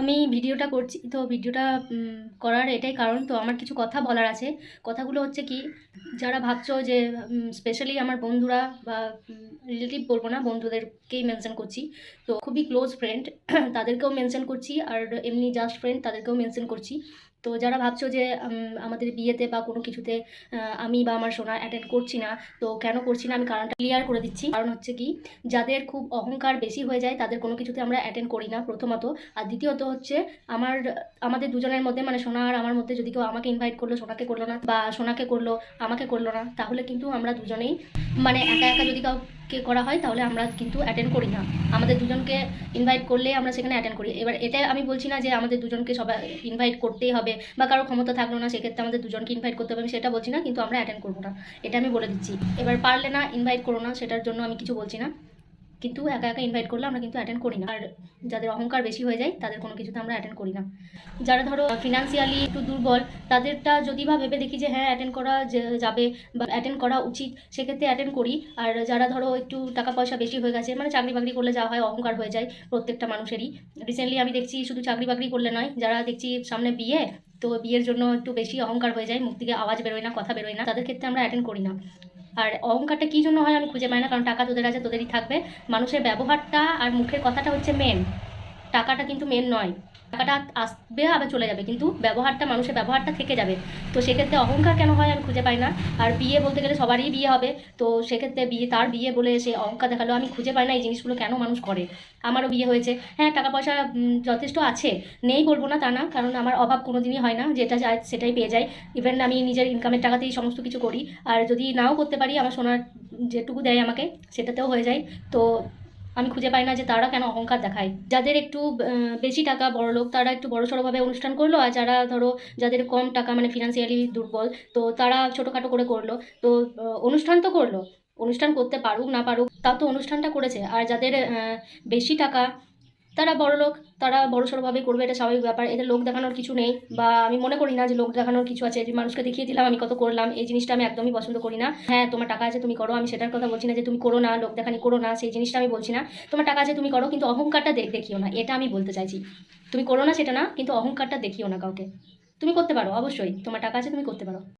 আমি ভিডিওটা করছি, তো ভিডিওটা করার এটাই কারণ। তো আমার কিছু কথা বলার আছে। কথাগুলো হচ্ছে কি, যারা ভাবছ যে স্পেশালি আমার বন্ধুরা বা রিলেটিভ বলব না, বন্ধুদেরকেই মেনশন করছি। তো খুবই ক্লোজ ফ্রেন্ড তাদেরকেও মেনশন করছি, আর এমনি জাস্ট ফ্রেন্ড তাদেরকেও মেনশন করছি। তো যারা ভাবছ যে আমাদের বিয়েতে বা কোনো কিছুতে আমি বা আমার সোনা অ্যাটেন্ড করছি না, তো কেন করছি না, আমি কারণটা ক্লিয়ার করে দিচ্ছি। কারণ হচ্ছে কি, যাদের খুব অহংকার বেশি হয়ে যায়, তাদের কোনো কিছুতে আমরা অ্যাটেন্ড করি না প্রথমত। আর দ্বিতীয়ত হচ্ছে, আমার, আমাদের দুজনের মধ্যে মানে সোনা আর আমার মধ্যে যদি কেউ আমাকে ইনভাইট করল, সোনাকে করল না, বা সোনাকে করল, আমাকে করল না, তাহলে কিন্তু আমরা দুজনেই মানে একা একা যদি কাউকে করা হয়, তাহলে আমরা কিন্তু অ্যাটেন্ড করি না। আমাদের দুজনকে ইনভাইট করলে আমরা সেখানে অ্যাটেন্ড করি। এবার এটা আমি বলছি না যে আমাদের দুজনকে সবাই ইনভাইট করতেই হবে বা কারও ক্ষমতা থাকল না, সেক্ষেত্রে আমাদের দুজনকে ইনভাইট করতে হবে, আমি সেটা বলছি না, কিন্তু আমরা অ্যাটেন্ড করব না। এটা আমি বলে দিচ্ছি। এবার পারলে না ইনভাইট করো না, সেটার জন্য আমি কিছু বলছি না। কিন্তু একা একা ইনভাইট করলে আমরা কিন্তু অ্যাটেন্ড করি না। আর যাদের অহংকার বেশি হয়ে যায়, তাদের কোনো কিছুতে আমরা অ্যাটেন্ড করি না। যারা ধরো ফিনান্সিয়ালি একটু দুর্বল, তাদেরটা যদি বা ভেবে দেখি যে হ্যাঁ অ্যাটেন্ড করা যাবে বা অ্যাটেন্ড করা উচিত, সেক্ষেত্রে অ্যাটেন্ড করি। আর যারা ধরো একটু টাকা পয়সা বেশি হয়ে গেছে মানে চাকরি বাকরি করলে যা হয়, অহংকার হয়ে যায় প্রত্যেকটা মানুষেরই। রিসেন্টলি আমি দেখছি শুধু চাকরি বাকরি করলে নয়, যারা দেখছি সামনে বিয়ে, তো বিয়ের জন্য একটু বেশি অহংকার হয়ে যায়, মুখ থেকে আওয়াজ বেরোয় না, কথা বেরোয় না, তাদের ক্ষেত্রে আমরা অ্যাটেন্ড করি না। আর অহংকারটা কী জন্য হয় আমি খুঁজে পাই না, কারণ টাকা তোদের আছে, তোদেরই থাকবে। মানুষের ব্যবহারটা আর মুখের কথাটা হচ্ছে মেন টাকাটা কিন্তু মেন নয়। টাকাটা আসবে, আবার চলে যাবে। কিন্তু ব্যবহারটা, মানুষের ব্যবহারটা থেকে যাবে। তো সেক্ষেত্রে অহংকার কেন হয় আমি খুঁজে পাই না। আর বিয়ে বলতে গেলে সবারই বিয়ে হবে। তো সেক্ষেত্রে বিয়ে, তার বিয়ে বলে সে অহংকার দেখাল। আমি খুঁজে পাই না এই জিনিসগুলো কেন মানুষ করে। আমারও বিয়ে হয়েছে। হ্যাঁ টাকা পয়সা যথেষ্ট আছে। নেই বলব না তা না। কারণ আমার অভাব কোনো দিনই হয় না। যেটা চাই, সেটাই পেয়ে যাই। ইভেন আমি নিজের ইনকামের টাকাতেই সমস্ত কিছু করি। আর যদি নাও করতে পারি, আমার সোনার যেটুকু দেয় আমাকে, সেটাতেও হয়ে যায়। তো আমি খুঁজে পাই না যে তারা কেন অহংকার দেখায়। যাদের একটু বেশি টাকা, বড় লোক, তারা একটু বড় সড়োভাবে অনুষ্ঠান করল আর যারা ধরো, যাদের কম টাকা মানে ফিনান্সিয়ালি দুর্বল, তো তারা ছোটোখাটো করে করল। তো অনুষ্ঠান তো করল। অনুষ্ঠান করতে পারুক, না পারুক তা তো অনুষ্ঠানটা করেছে। আর যাদের বেশি টাকা তারা বড় লোক, তারা বড় সড়োভাবে করবে, এটা স্বাভাবিক ব্যাপার। এদের লোক দেখানোর কিছু নেই বা আমি মনে করি না যে লোক দেখানোর কিছু আছে। যে মানুষকে দেখিয়ে দিলাম, আমি কত করলাম, এই জিনিসটা আমি একদমই পছন্দ করি না। হ্যাঁ তোমার টাকা আছে, তুমি করো, আমি সেটার কথা বলছি না যে তুমি করো না, লোক দেখানি করো না, সেই জিনিসটা আমি বলছি না। তোমার টাকা আছে, তুমি করো, কিন্তু অহংকারটা দেখ দেখিও না। এটা আমি বলতে চাইছি। তুমি করো না সেটা না, কিন্তু অহংকারটা দেখিও না কাউকে। তুমি করতে পারো, অবশ্যই। তোমার টাকা আছে, তুমি করতে পারো।